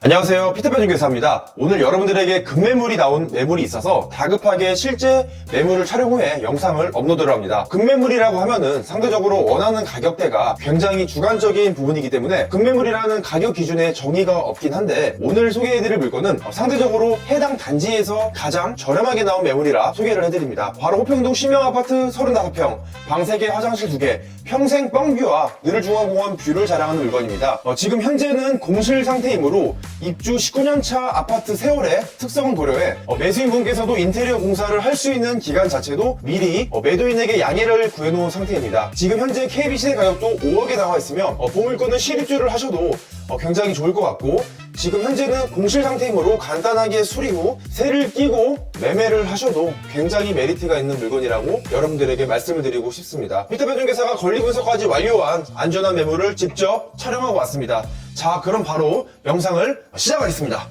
안녕하세요. 피터팬 중개사입니다. 오늘 여러분들에게 급매물이 나온 매물이 있어서 다급하게 실제 매물을 촬영 후에 영상을 업로드를 합니다. 급매물이라고 하면은 상대적으로 원하는 가격대가 굉장히 주관적인 부분이기 때문에 급매물이라는 가격 기준에 정의가 없긴 한데 오늘 소개해드릴 물건은 상대적으로 해당 단지에서 가장 저렴하게 나온 매물이라 소개를 해드립니다. 바로 호평동 신명 아파트 35평, 방 3개, 화장실 2개, 평생 뻥뷰와 느를중앙공원 뷰를 자랑하는 물건입니다. 어, 지금 현재는 공실 상태이므로 입주 19년차 아파트 세월의 특성을 고려해 어, 매수인분께서도 인테리어 공사를 할 수 있는 기간 자체도 미리 어, 매도인에게 양해를 구해놓은 상태입니다. 지금 현재 KBC 가격도 5억에 나와 있으면 어, 보물권은 실입주를 하셔도 어, 굉장히 좋을 것 같고 지금 현재는 공실 상태이므로 간단하게 수리 후 세를 끼고 매매를 하셔도 굉장히 메리트가 있는 물건이라고 여러분들에게 말씀을 드리고 싶습니다. 피터변 중개사가 권리 분석까지 완료한 안전한 매물을 직접 촬영하고 왔습니다. 자, 그럼 바로 영상을 시작하겠습니다.